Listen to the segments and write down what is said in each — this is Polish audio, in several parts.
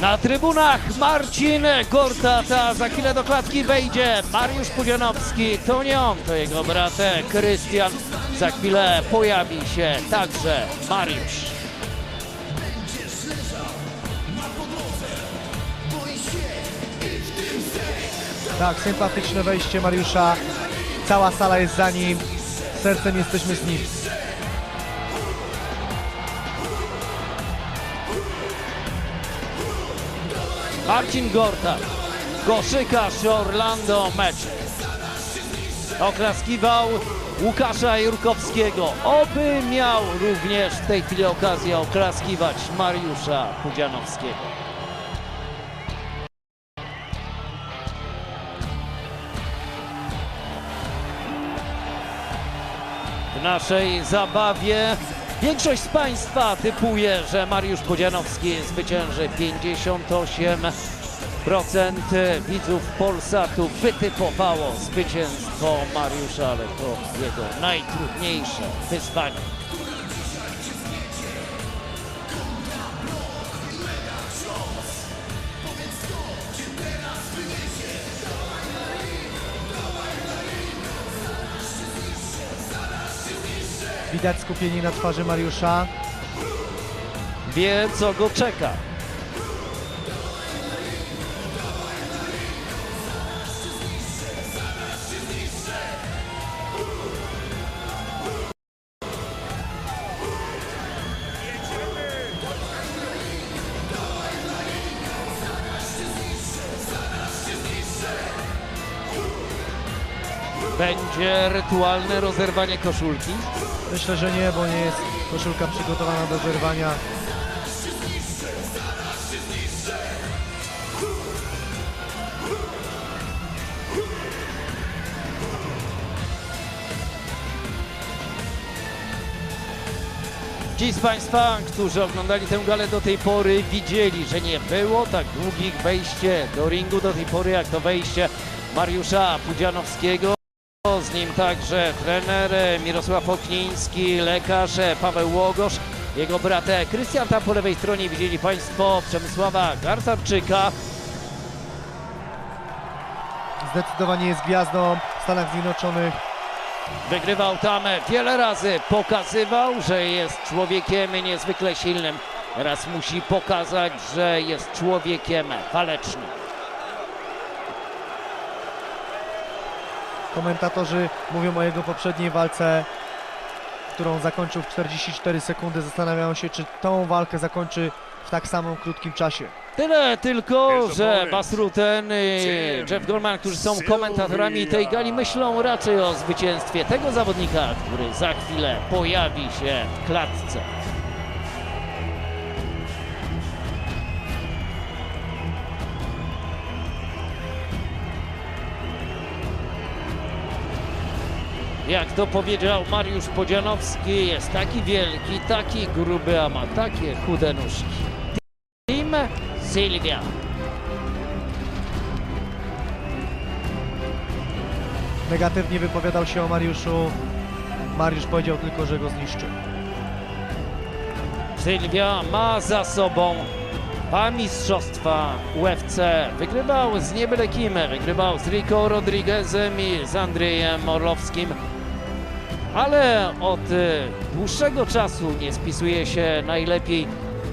Na trybunach Marcin Gortata, za chwilę do klatki wejdzie Mariusz Pudzianowski, to nie on, to jego brat Krystian. Za chwilę pojawi się także Mariusz. Tak, sympatyczne wejście Mariusza. Cała sala jest za nim. Sercem jesteśmy z nim. Marcin Gortat, koszykarz Orlando Mecz. Oklaskiwał Łukasza Jurkowskiego. Oby miał również w tej chwili okazję oklaskiwać Mariusza Pudzianowskiego. W naszej zabawie większość z Państwa typuje, że Mariusz Pudzianowski zwycięży 58% widzów Polsatu wytypowało zwycięstwo Mariusza, ale to jego najtrudniejsze wyzwanie. Widać skupienie na twarzy Mariusza. Wie, co go czeka. Będzie rytualne rozerwanie koszulki. Myślę, że nie, bo nie jest koszulka przygotowana do zerwania. Ci z Państwa, którzy oglądali tę galę do tej pory, widzieli, że nie było tak długich wejście do ringu do tej pory, jak to wejście Mariusza Pudzianowskiego. Z nim także trener Mirosław Okniński, lekarz Paweł Łogosz, jego brat Krystian. Tam po lewej stronie widzieli Państwo Przemysława Gartarczyka. Zdecydowanie jest gwiazdą w Stanach Zjednoczonych. Wygrywał tam wiele razy, pokazywał, że jest człowiekiem niezwykle silnym. Teraz musi pokazać, że jest człowiekiem walecznym. Komentatorzy mówią o jego poprzedniej walce, którą zakończył w 44 sekundy. Zastanawiają się, czy tą walkę zakończy w tak samym krótkim czasie. Tyle tylko, że Basruten i Jeff Gorman, którzy są komentatorami tej gali, myślą raczej o zwycięstwie tego zawodnika, który za chwilę pojawi się w klatce. Jak to powiedział Mariusz Podzianowski, jest taki wielki, taki gruby, a ma takie chude nóżki. Team Sylwia. Negatywnie wypowiadał się o Mariuszu. Mariusz powiedział tylko, że go zniszczy. Sylwia ma za sobą dwa mistrzostwa UFC. Wygrywał z niebyle kim, wygrywał z Rico Rodriguezem i z Andrzejem Orlowskim. Ale od e, dłuższego czasu nie spisuje się najlepiej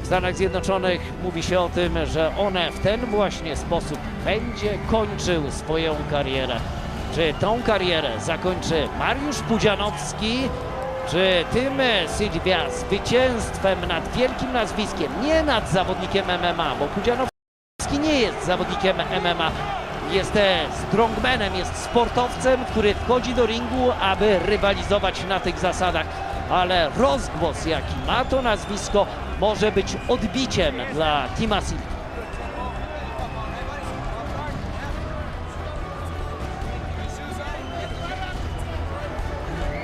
w Stanach Zjednoczonych. Mówi się o tym, że one w ten właśnie sposób będzie kończył swoją karierę. Czy tą karierę zakończy Mariusz Pudzianowski, czy tym Sylwia zwycięstwem nad wielkim nazwiskiem, nie nad zawodnikiem MMA, bo Pudzianowski nie jest zawodnikiem MMA, jest e, strongmanem, jest sportowcem, który wchodzi do ringu, aby rywalizować na tych zasadach, ale rozgłos, jaki ma to nazwisko, może być odbiciem dla Tima Sylwii.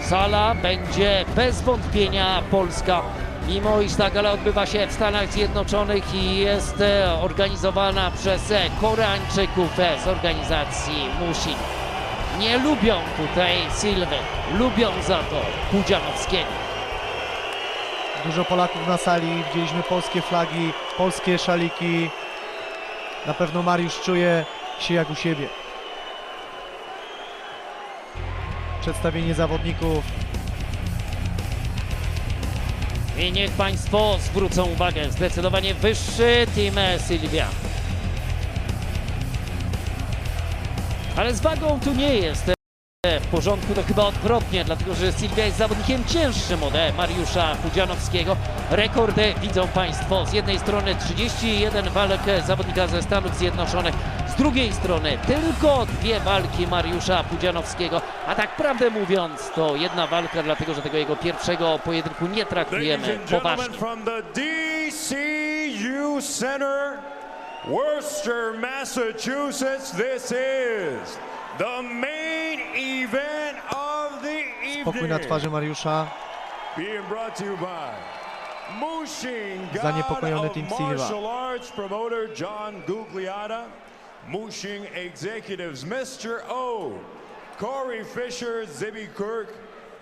Sala będzie bez wątpienia polska. Mimo iż ta gala odbywa się w Stanach Zjednoczonych i jest e, organizowana przez e, Koreańczyków e, z organizacji Musin. Nie lubią tutaj Sylwy, lubią za to Pudzianowskiego. Dużo Polaków na sali, widzieliśmy polskie flagi, polskie szaliki. Na pewno Mariusz czuje się jak u siebie. Przedstawienie zawodników. I niech Państwo zwrócą uwagę, zdecydowanie wyższy Team Sylwia. Ale z wagą tu nie jest w porządku, to chyba odwrotnie, dlatego że Sylwia jest zawodnikiem cięższym od Mariusza Pudzianowskiego. Rekordy widzą Państwo z jednej strony 31 walk e, zawodnika ze Stanów Zjednoczonych, drugiej strony tylko dwie walki Mariusza Pudzianowskiego, a tak prawdę mówiąc to jedna walka, dlatego że tego jego pierwszego pojedynku nie traktujemy poważnie. from the DCU Center, Worcester, Massachusetts, this is the main event of the Pokój na twarzy Mariusza. Being brought to you by Mushin God Zaniepokojony Team Silva. Martial Arts promoter John Gugliotta, Mushin executives Mr. O, Corey Fisher, Zibby Kirk,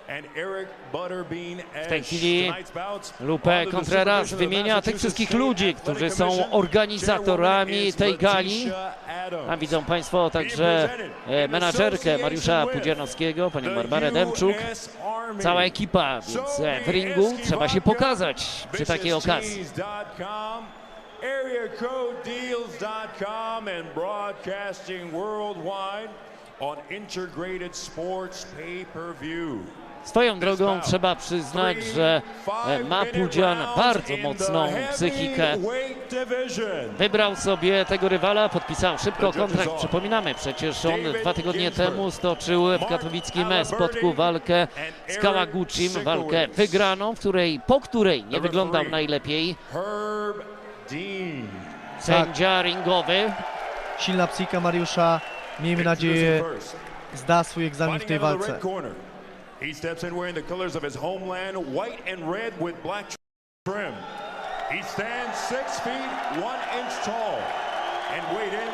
and Eric Butterbean as tej chwili Lupe Contreras wymienia tych wszystkich ludzi, którzy są organizatorami tej gali. A widzą Państwo także e, menadżerkę Mariusza Pudzianowskiego, panią Barbarę Demczuk. Cała ekipa, więc e, w ringu trzeba się pokazać przy takiej okazji. Areacodedeals.com and broadcasting worldwide on integrated sports pay-per-view. Swoją drogą trzeba przyznać, że e, ma Pudzian bardzo mocną psychikę. Wybrał sobie tego rywala, podpisał szybko kontrakt. Przypominamy, przecież on dwa tygodnie temu stoczył w katowickim spotku walkę z Kawaguchim, walkę wygraną, w której, po której nie wyglądał najlepiej. Sędzia ringowy. Silna psychika Mariusza. Miejmy nadzieję zda swój egzamin w tej walce. He steps in wearing the colors of his homeland, white and red with black trim. He stands six feet one inch tall and weighed in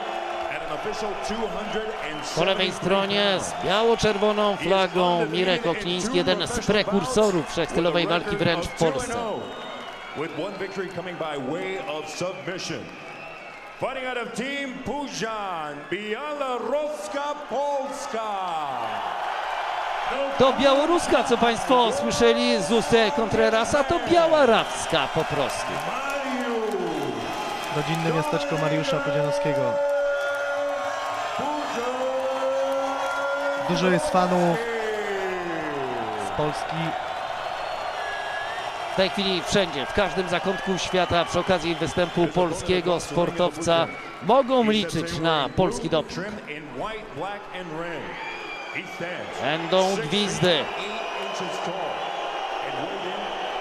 at an official 270 Po lewej stronie z biało-czerwoną flagą Mirek Okliński, jeden z prekursorów wszechstylowej walki wręcz w Polsce. With one victory coming by way of submission. Fighting out of Team Pujan, Białorusska Polska. To białoruska, co Państwo słyszeli z ust Contrerasa, to białarawska po prostu. Mariusz Rodzinne miasteczko Mariusza Pudzianowskiego. Dużo jest fanów z Polski. W tej chwili wszędzie, w każdym zakątku świata przy okazji występu polskiego sportowca mogą liczyć na polski doping. Będą gwizdy.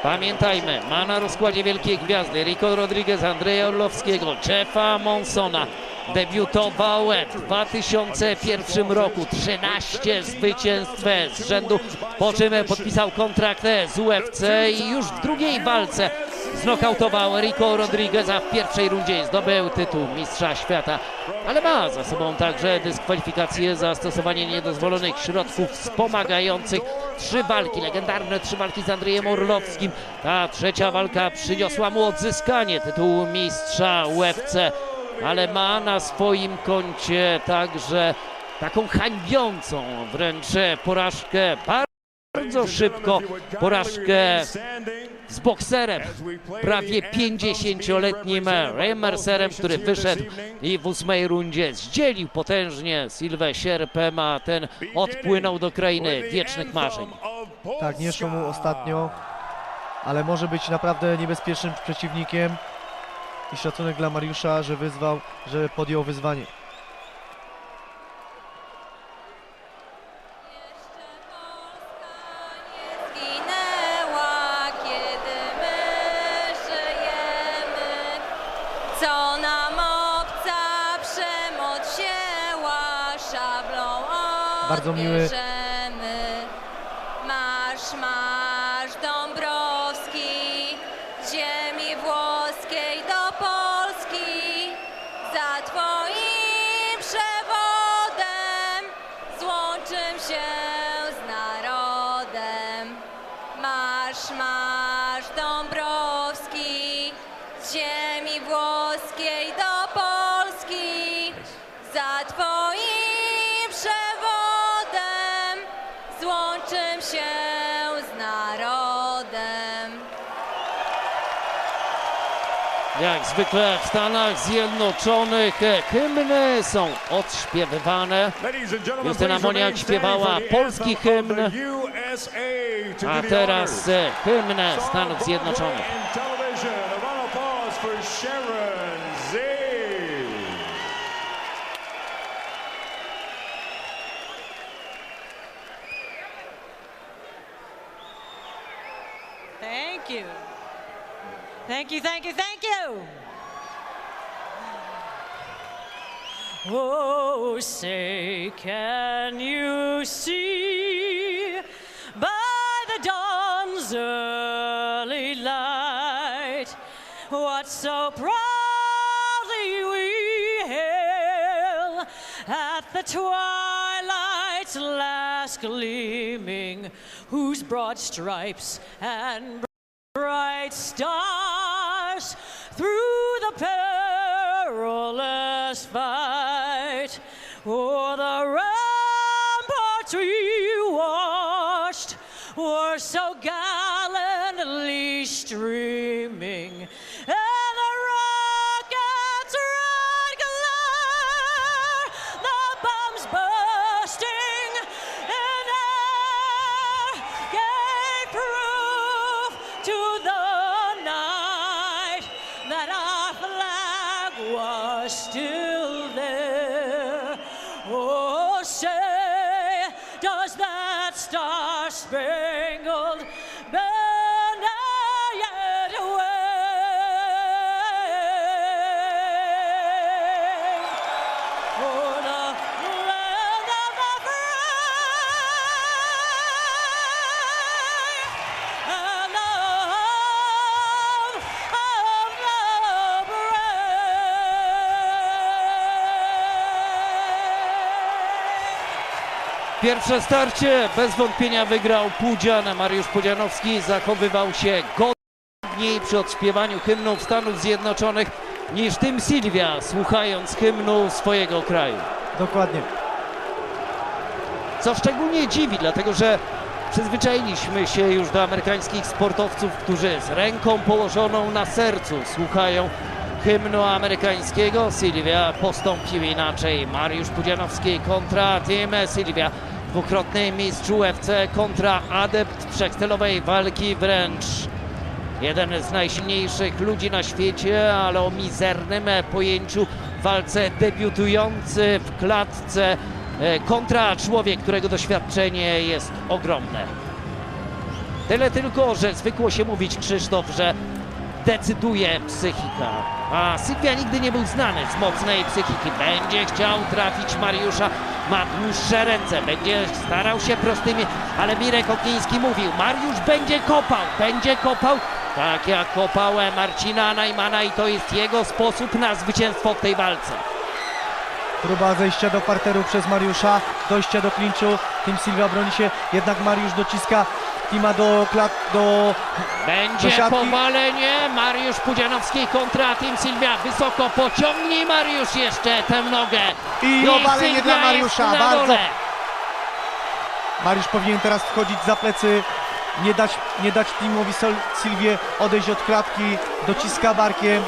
Pamiętajmy, ma na rozkładzie wielkie gwiazdy Rico Rodriguez, Andrzeja Orlowskiego, Jeffa Monsona. Debiutował w 2001 roku, 13 zwycięstw z rzędu, po czym podpisał kontrakt z UFC i już w drugiej walce znokautował Rico Rodrigueza w pierwszej rundzie, zdobył tytuł mistrza świata, ale ma za sobą także dyskwalifikację za stosowanie niedozwolonych środków wspomagających. Trzy walki, legendarne trzy walki z Andrzejem Orlowskim. Ta trzecia walka przyniosła mu odzyskanie tytułu mistrza UFC, ale ma na swoim koncie także taką hańbiącą wręcz porażkę bardzo szybko, porażkę z bokserem, prawie 50-letnim Rayem Mercerem, który wyszedł i w ósmej rundzie zdzielił potężnie Sylwę Sierpem, a ten odpłynął do krainy wiecznych marzeń. Tak, nie szło mu ostatnio, ale może być naprawdę niebezpiecznym przeciwnikiem. I szacunek dla Mariusza, że wyzwał, że podjął wyzwanie. Jeszcze Polska ziemi włoskiej do Polski za Twoim przewodem złączym się z narodem. Jak zwykle w Stanach Zjednoczonych e, hymny są odśpiewywane. Justyna Moniak śpiewała polski hymn, a teraz e, hymnę Stanów Zjednoczonych. For Sharon Z. Thank you. Thank you, thank you, thank you. Oh, say, can you see by the dawn's early twilight's last gleaming, whose broad stripes and bright stars through the perilous fight o'er the ramparts we watched were so gallantly streaming Pierwsze starcie bez wątpienia wygrał Pudzian. Mariusz Pudzianowski zachowywał się godniej przy odśpiewaniu hymnów Stanów Zjednoczonych niż Tym Sylwia, słuchając hymnu swojego kraju. Dokładnie. Co szczególnie dziwi, dlatego że przyzwyczailiśmy się już do amerykańskich sportowców, którzy z ręką położoną na sercu słuchają hymnu amerykańskiego. Sylwia postąpił inaczej. Mariusz Pudzianowski kontra Tim Sylwia. Dwukrotny mistrz UFC kontra adept wszechcelowej walki wręcz. Jeden z najsilniejszych ludzi na świecie, ale o mizernym pojęciu walce debiutujący w klatce e, kontra człowiek, którego doświadczenie jest ogromne. Tyle tylko, że zwykło się mówić Krzysztof, że decyduje psychika. A Sylwia nigdy nie był znany z mocnej psychiki. Będzie chciał trafić Mariusza, ma dłuższe ręce, będzie starał się prostymi, ale Mirek Okniński mówił, Mariusz będzie kopał, będzie kopał, tak jak kopał Marcina Najmana i to jest jego sposób na zwycięstwo w tej walce. Próba zejścia do parteru przez Mariusza, dojścia do klinczu. Tim Silva broni się, jednak Mariusz dociska Tima do klat, do... Będzie Do siatki. powalenie. Mariusz Pudzianowski kontra Tim Sylwia. Wysoko pociągnij Mariusz jeszcze tę nogę. I obalenie Sylwia dla Mariusza, bardzo. dole. Mariusz powinien teraz wchodzić za plecy, nie dać, nie dać Timowi Sylwie odejść od klatki, dociska barkiem.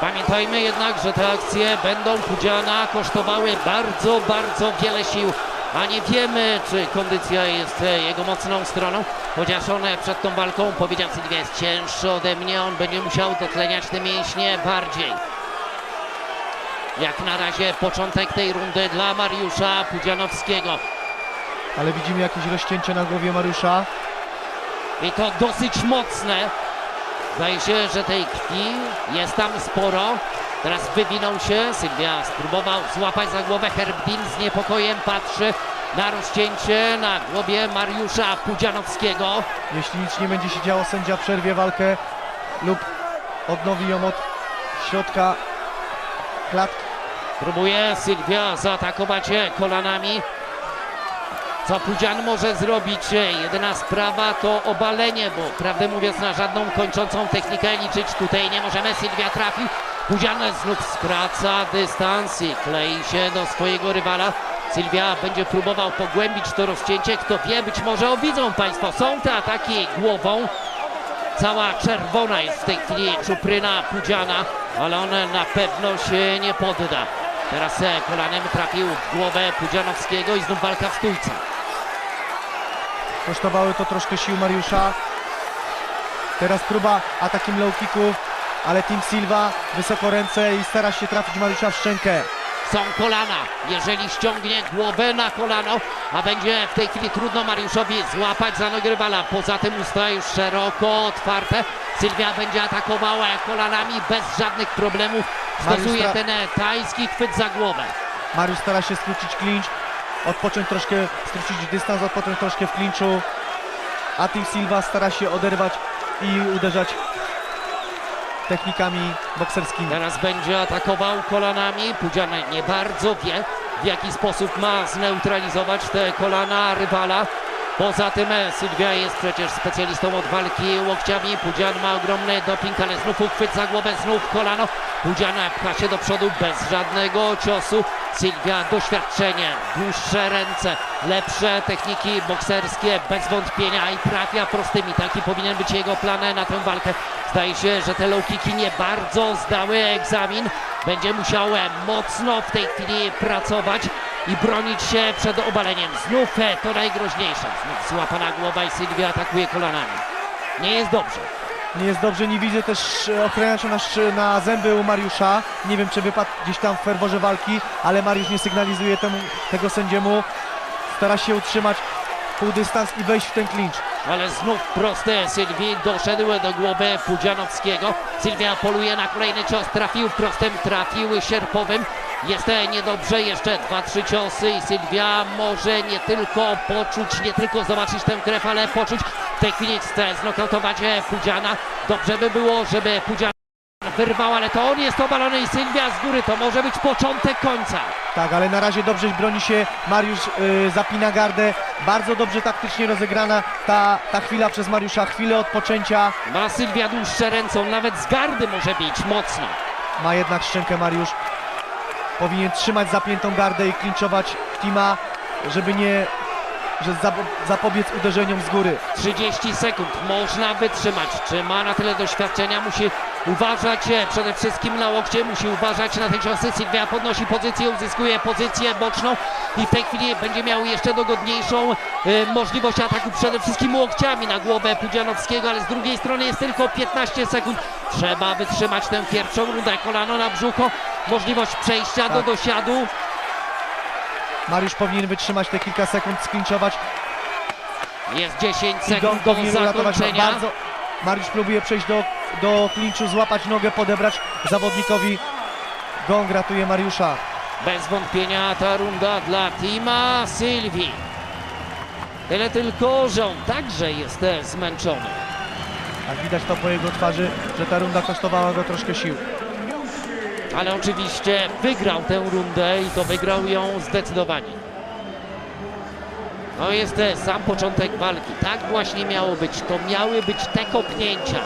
Pamiętajmy jednak, że te akcje będą Pudziana kosztowały bardzo, bardzo wiele sił. A nie wiemy, czy kondycja jest e, jego mocną stroną. Chociaż on e, przed tą walką powiedział Sylwia jest cięższy ode mnie, on będzie musiał dotleniać te mięśnie bardziej. Jak na razie początek tej rundy dla Mariusza Pudzianowskiego. Ale widzimy jakieś rozcięcie na głowie Mariusza. I to dosyć mocne. Zdaje się, że tej krwi jest tam sporo. Teraz wywinął się. Sylwia spróbował złapać za głowę. Herbdin z niepokojem patrzy na rozcięcie na głowie Mariusza Pudzianowskiego. Jeśli nic nie będzie się działo, sędzia przerwie walkę lub odnowi ją od środka klatki. Próbuje Sylwia zaatakować kolanami. Co Pudzian może zrobić? Jedyna sprawa to obalenie, bo prawdę mówiąc na żadną kończącą technikę liczyć tutaj nie możemy. Sylwia trafił. Pudzian znów skraca dystans i klei się do swojego rywala. Sylwia będzie próbował pogłębić to rozcięcie. Kto wie, być może widzą Państwo, są te ataki głową. Cała czerwona jest w tej chwili czupryna Pudziana, ale on na pewno się nie podda. Teraz kolanem trafił w głowę Pudzianowskiego i znów walka w stójce. Kosztowały to troszkę sił Mariusza. Teraz próba atakiem low kicków, ale Team Silva wysoko ręce i stara się trafić Mariusza w szczękę. Są kolana. Jeżeli ściągnie głowę na kolano, a będzie w tej chwili trudno Mariuszowi złapać za nogę rywala. Poza tym usta już szeroko otwarte. Sylwia będzie atakowała kolanami bez żadnych problemów. Stosuje Mariusz ten tajski chwyt za głowę. Mariusz stara się skrócić clinch, odpocząć troszkę, skrócić dystans, odpocząć troszkę w clinchu. A Team Silva stara się oderwać i uderzać technikami bokserskimi. Teraz będzie atakował kolanami. Pudzian nie bardzo wie, w jaki sposób ma zneutralizować te kolana rywala. Poza tym e, Sylwia jest przecież specjalistą od walki łokciami. Pudzian ma ogromny doping, ale znów uchwyt za głowę, znów kolano. Pudzian pcha się do przodu bez żadnego ciosu. Sylwia doświadczenie, dłuższe ręce, lepsze techniki bokserskie bez wątpienia i trafia prostymi. Taki powinien być jego plan na tę walkę. Zdaje się, że te low kicki nie bardzo zdały egzamin. Będzie musiał e, mocno w tej chwili pracować i bronić się przed obaleniem. Znów e, to najgroźniejsze. Znów złapana głowa i Sylwia atakuje kolanami. Nie jest dobrze. Nie jest dobrze, nie widzę też e, ochroniacza na, sz- na zęby u Mariusza. Nie wiem, czy wypadł gdzieś tam w ferworze walki, ale Mariusz nie sygnalizuje temu, tego sędziemu. Stara się utrzymać pół dystans i wejść w ten clinch. Ale znów proste Sylwii doszedł do głowy Pudzianowskiego. Sylwia poluje na kolejny cios, trafił prostem, trafił sierpowym. Jest niedobrze, jeszcze dwa, trzy ciosy i Sylwia może nie tylko poczuć, nie tylko zobaczyć tę krew, ale poczuć w tej chwili chce znokautować Pudziana. Dobrze by było, żeby Pudzian wyrwał, ale to on jest obalony i Sylwia z góry, to może być początek końca. Tak, ale na razie dobrze broni się. Mariusz y, zapina gardę. Bardzo dobrze taktycznie rozegrana ta, ta chwila przez Mariusza. Chwilę odpoczęcia. Ma Sylwia dłuższe ręce, on nawet z gardy może bić mocno. Ma jednak szczękę Mariusz. Powinien trzymać zapiętą gardę i klinczować Tima, żeby nie... że zapo- zapobiec uderzeniom z góry. 30 sekund można wytrzymać. Czy ma na tyle doświadczenia? Musi uważać przede wszystkim na łokcie, musi uważać na te ciosy. Sylwia podnosi pozycję, uzyskuje pozycję boczną i w tej chwili będzie miał jeszcze dogodniejszą e, możliwość ataku przede wszystkim łokciami na głowę Pudzianowskiego, ale z drugiej strony jest tylko 15 sekund. Trzeba wytrzymać tę pierwszą rundę. Kolano na brzucho, możliwość przejścia do Tak. dosiadu. Mariusz powinien wytrzymać te kilka sekund, sklinczować Jest 10 i sekund do zakończenia. bardzo. Mariusz próbuje przejść do, do klinczu, złapać nogę, podebrać zawodnikowi. Gong ratuje Mariusza. Bez wątpienia ta runda dla Tima Sylwii. Tyle tylko, że on także jest zmęczony. Tak widać to po jego twarzy, że ta runda kosztowała go troszkę sił. Ale oczywiście wygrał tę rundę i to wygrał ją zdecydowanie. To jest sam początek walki. Tak właśnie miało być. To miały być te kopnięcia.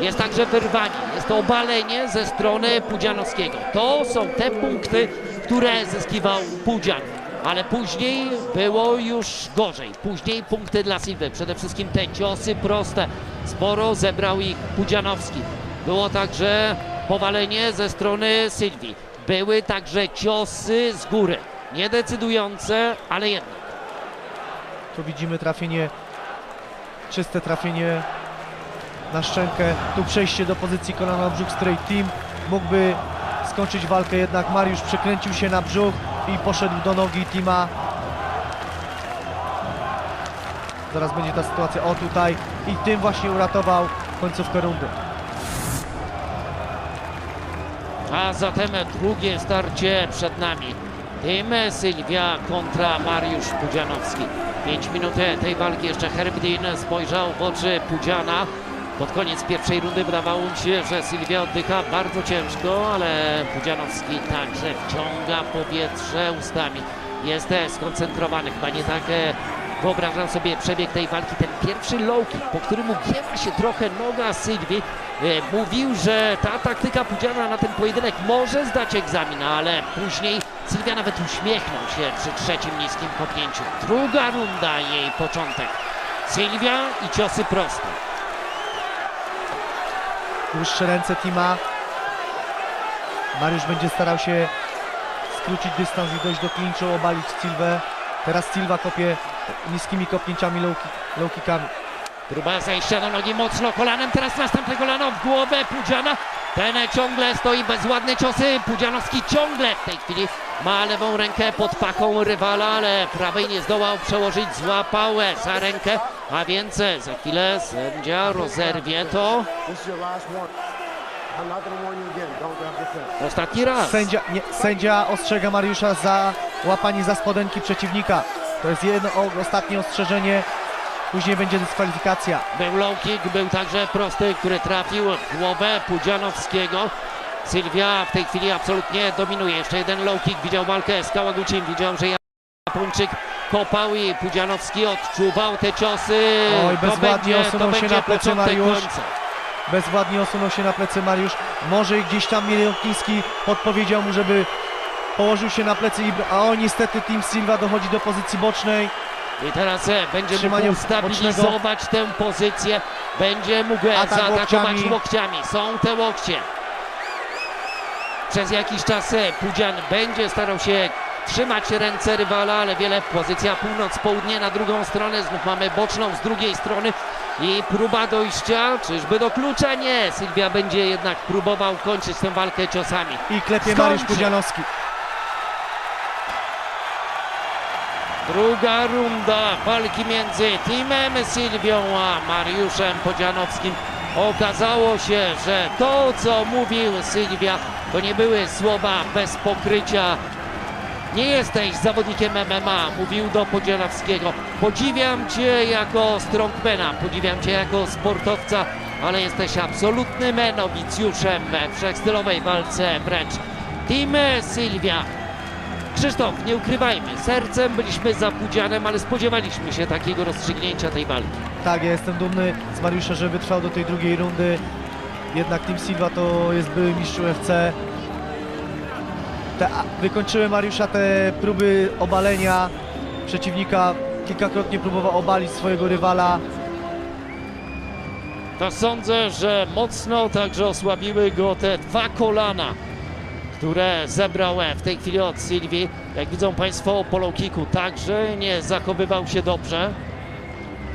Jest także wyrwanie, jest to obalenie ze strony Pudzianowskiego. To są te punkty, które zyskiwał Pudzian. Ale później było już gorzej. Później punkty dla Silwy. Przede wszystkim te ciosy proste. Sporo zebrał ich Pudzianowski. Było także powalenie ze strony Sylwii. Były także ciosy z góry. Niedecydujące, ale jednak. Tu widzimy trafienie, czyste trafienie na szczękę. Tu przejście do pozycji kolana brzuch straight team. Mógłby skończyć walkę, jednak Mariusz przekręcił się na brzuch i poszedł do nogi Tima. Zaraz będzie ta sytuacja, o tutaj i tym właśnie uratował końcówkę rundy. A zatem drugie starcie przed nami. Tym Sylwia kontra Mariusz Pudzianowski. 5 minut tej walki jeszcze Herbdin spojrzał w oczy Pudziana. Pod koniec pierwszej rundy wydawało mi się, że Sylwia oddycha bardzo ciężko, ale Pudzianowski także wciąga powietrze ustami. Jest skoncentrowany, chyba nie tak e, wyobrażam sobie przebieg tej walki. Ten pierwszy low kick, po którym ugięła się trochę noga Sylwii, e, mówił, że ta taktyka Pudziana na ten pojedynek może zdać egzamin, ale później Sylwia nawet uśmiechnął się przy trzecim niskim kopnięciu. Druga runda jej początek. Sylwia i ciosy proste. Dłuższe ręce Tima. Mariusz będzie starał się skrócić dystans i dojść do klinczu, obalić Silwę. Teraz Silva kopie niskimi kopnięciami low, kick, low kickami. Próba zejścia do nogi mocno kolanem, teraz następne kolano w głowę Pudziana. Ten ciągle stoi bezładne ciosy. Pudzianowski ciągle w tej chwili ma lewą rękę pod paką rywala, ale prawej nie zdołał przełożyć. Złapał za rękę, a więc za chwilę sędzia rozerwie to ostatni raz. Sędzia, nie, sędzia ostrzega Mariusza za łapanie za spodenki przeciwnika. To jest jedno o, ostatnie ostrzeżenie. Później będzie dyskwalifikacja. Był low kick, był także prosty, który trafił w głowę Pudzianowskiego. Sylwia w tej chwili absolutnie dominuje. Jeszcze jeden low kick, widział walkę z Kałagucim, widział, że Japończyk kopał i Pudzianowski odczuwał te ciosy. Oj, bezładnie będzie, osunął się na plecy Mariusz. końca. Bezładnie osunął się na plecy Mariusz. Może gdzieś tam Mielokiński podpowiedział mu, żeby położył się na plecy, i, a o niestety Team Silva dochodzi do pozycji bocznej. I teraz e, będzie Trzymanie mógł stabilizować tę pozycję. Będzie mógł e, Atak zaatakować łokciami. łokciami. Są te łokcie. Przez jakiś czas e, Pudzian będzie starał się trzymać ręce rywala, ale wiele pozycja północ-południe na drugą stronę. Znów mamy boczną z drugiej strony i próba dojścia. Czyżby do klucza? Nie. Sylwia będzie jednak próbował kończyć tę walkę ciosami. I klepie Skończy. Mariusz Pudzianowski. Druga runda walki między Timem Sylwią a Mariuszem Podzianowskim. Okazało się, że to co mówił Sylwia to nie były słowa bez pokrycia. Nie jesteś zawodnikiem MMA, mówił do Podzianowskiego. Podziwiam cię jako strongmana, podziwiam cię jako sportowca, ale jesteś absolutnym nowicjuszem we wszechstylowej walce wręcz. Tim Sylwia Krzysztof, nie ukrywajmy, sercem byliśmy za Pudzianem, ale spodziewaliśmy się takiego rozstrzygnięcia tej walki. Tak, ja jestem dumny z Mariusza, że wytrwał do tej drugiej rundy. Jednak Team Silva to jest były mistrz UFC. Te, wykończyły Mariusza te próby obalenia przeciwnika. Kilkakrotnie próbował obalić swojego rywala. To sądzę, że mocno także osłabiły go te dwa kolana, które zebrał w tej chwili od Sylwii. Jak widzą Państwo, po low kicku także nie zachowywał się dobrze.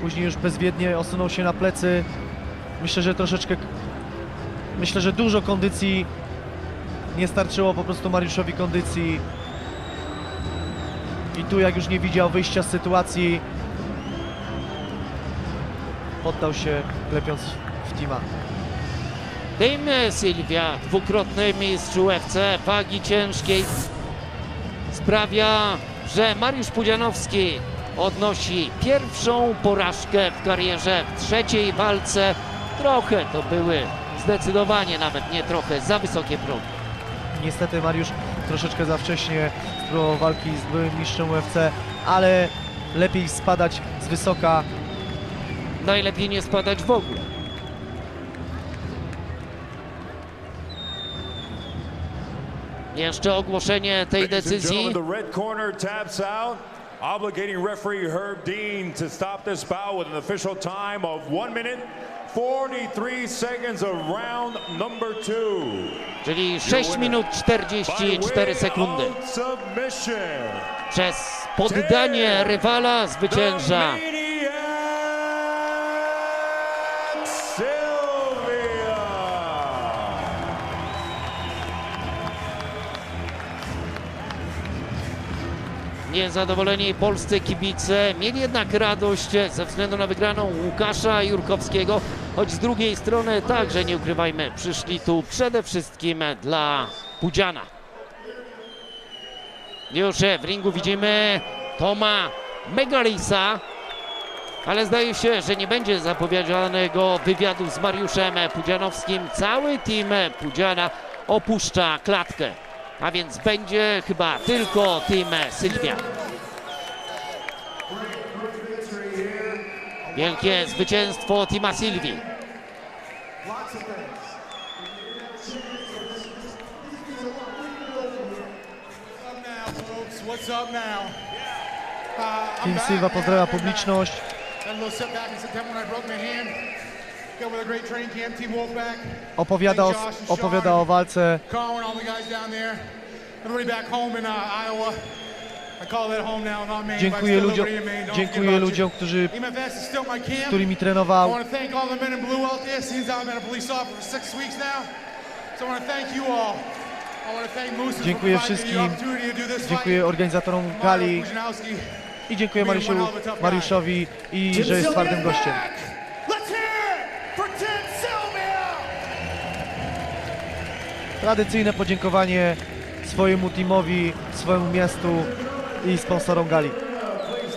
Później już bezwiednie osunął się na plecy. Myślę, że troszeczkę. Myślę, że dużo kondycji nie starczyło po prostu Mariuszowi kondycji. I tu, jak już nie widział wyjścia z sytuacji, poddał się, klepiąc w Tima. Tym Sylwia, dwukrotny mistrz UFC wagi ciężkiej, sprawia, że Mariusz Pudzianowski odnosi pierwszą porażkę w karierze w trzeciej walce. Trochę to były, zdecydowanie nawet nie trochę, za wysokie progi. Niestety Mariusz troszeczkę za wcześnie spróbował walki z byłym mistrzem UFC, ale lepiej spadać z wysoka. Najlepiej nie spadać w ogóle. Jeszcze ogłoszenie tej Ladies and decyzji. Gentlemen, the red corner taps out, obligating referee Herb Dean to stop this bout with an official time of 1 minute 43 seconds of round number two. Czyli 6 minut By 44 sekundy. Przez poddanie rywala the zwycięża Niezadowoleni polscy kibice mieli jednak radość ze względu na wygraną Łukasza Jurkowskiego, choć z drugiej strony także nie ukrywajmy, przyszli tu przede wszystkim dla Pudziana. Już w ringu widzimy Toma Megalisa, ale zdaje się, że nie będzie zapowiedzianego wywiadu z Mariuszem Pudzianowskim. Cały team Pudziana opuszcza klatkę. A więc będzie chyba tylko team Sylwia. Wielkie zwycięstwo Tima Sylwii. up now, folks? What's up now? I'm Team back, Silva pozdrawia publiczność. Opowiada o, opowiada o walce. Uh. Dziękuję ludziom, dziękuję ludziom, którzy, my camp. którymi trenował. Dziękuję wszystkim. Dziękuję organizatorom gali. I dziękuję Mariuszu, Mariuszowi i że jest twardym gościem. Tradycyjne podziękowanie swojemu teamowi, swojemu miastu i sponsorom gali.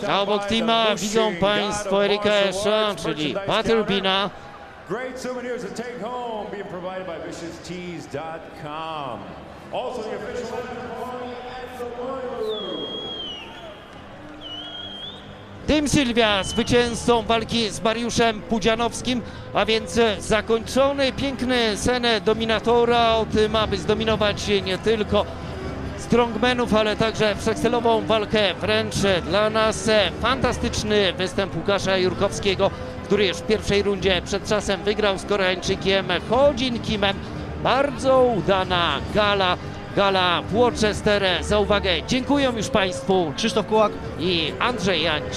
A obok teama widzą Państwo Erika Esza, czyli Butterbina. Great souvenirs to take home being provided by ViciousTees.com. Also the official at the Room. Tym Sylwia zwycięzcą walki z Mariuszem Pudzianowskim, a więc zakończony piękny sen dominatora o tym, aby zdominować nie tylko strongmenów, ale także wszechcelową walkę. Wręcz dla nas fantastyczny występ Łukasza Jurkowskiego, który już w pierwszej rundzie przed czasem wygrał z Koreańczykiem Chodzin Kimem. Bardzo udana gala, gala Worcester. Za uwagę dziękuję już Państwu Krzysztof Kułak, i Andrzej Janicz.